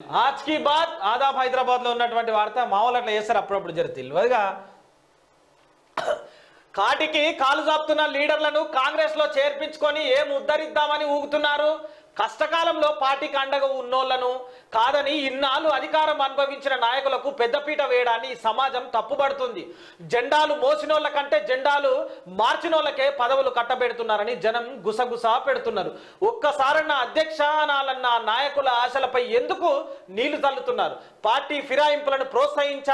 ఆజ్ కీ బాత్. ఆదాబ్ హైదరాబాద్లో ఉన్నటువంటి వార్త మామూలు అట్లా చేస్తారు అప్పుడప్పుడు జర తెలియదుగా. కాటికి కాలు జాపుతున్న లీడర్లను కాంగ్రెస్లో చేర్పించుకొని ఏం ఉద్ధరిద్దామని ఊగుతున్నారు? కష్టకాలంలో పార్టీకి అండగా ఉన్నోళ్ళను కాదని ఇన్నాళ్ళు అధికారం అనుభవించిన నాయకులకు పెద్దపీట వేయడాన్ని సమాజం తప్పుపడుతుంది జెండాలు మోసినోళ్ళ కంటే జెండాలు మార్చినోళ్ళకే పదవులు కట్టబెడుతున్నారని జనం గుసగుస పెడుతున్నారు. ఒక్కసారన్న అధ్యక్షనాలన్న నాయకుల ఆశలపై ఎందుకు నీళ్ళు చల్లుతున్నారు? పార్టీ ఫిరాయింపులను ప్రోత్సహించ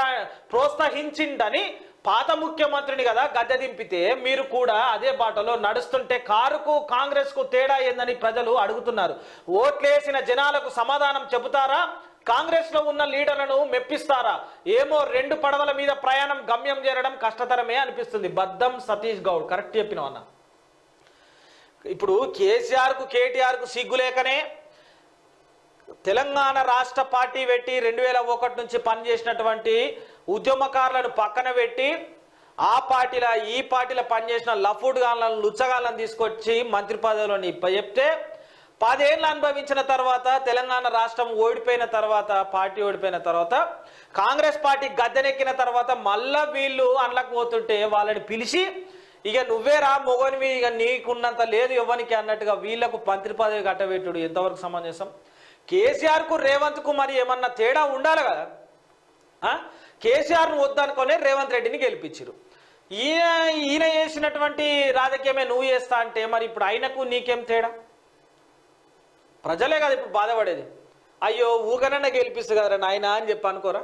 ప్రోత్సహించిందని పాత ముఖ్యమంత్రిని కదా గద్దె దింపితే మీరు కూడా అదే బాటలో నడుస్తుంటే కారుకు కాంగ్రెస్కు తేడా ఏందని ప్రజలు అడుగుతున్నారు. ఓట్లేసిన జనాలకు సమాధానం చెబుతారా? కాంగ్రెస్లో ఉన్న లీడర్లను మెప్పిస్తారా? ఏమో రెండు పడవల మీద ప్రయాణం గమ్యం చేరడం కష్టతరమే అనిపిస్తుంది. బద్దం సతీష్ గౌడ్ కరెక్ట్ చెప్పిన అన్న ఇప్పుడు కేసీఆర్కు కేటీఆర్కు సిగ్గు లేకనే తెలంగాణ రాష్ట్ర పార్టీ పెట్టి రెండు వేల ఒకటి నుంచి పనిచేసినటువంటి ఉద్యమకారులను పక్కన పెట్టి ఆ పార్టీల ఈ పార్టీలో పనిచేసిన లఫుడ్ గాళ్ళను లుచ్చగాళ్ళను తీసుకొచ్చి మంత్రి పదవిలోని చెప్తే పదేళ్ళు అనుభవించిన తర్వాత తెలంగాణ రాష్ట్రం ఓడిపోయిన తర్వాత పార్టీ ఓడిపోయిన తర్వాత కాంగ్రెస్ పార్టీ గద్దెనెక్కిన తర్వాత మళ్ళా వీళ్ళు అనలకు పోతుంటే వాళ్ళని పిలిచి ఇక నువ్వేరా మొగనివి ఇక నీకున్నంత లేదు ఇవ్వనికి అన్నట్టుగా వీళ్ళకు మంత్రి పదవి కట్టబెట్టుడు. ఎంతవరకు సమంజసం? కేసీఆర్కు రేవంత్కు మరి ఏమన్నా తేడా ఉండాలి కదా? కేసీఆర్ కేసీఆర్ను వద్దనుకోలే రేవంత్ రెడ్డిని గెలిపించారు. ఈయన ఈయన చేసినటువంటి రాజకీయమే నువ్వు చేస్తా అంటే మరి ఇప్పుడు ఆయనకు నీకేం తేడా? ప్రజలే కదా ఇప్పుడు బాధపడేది. అయ్యో ఊకనన్నా గెలిపిస్తుంది కదరా నాయన అని చెప్పి అనుకోరా?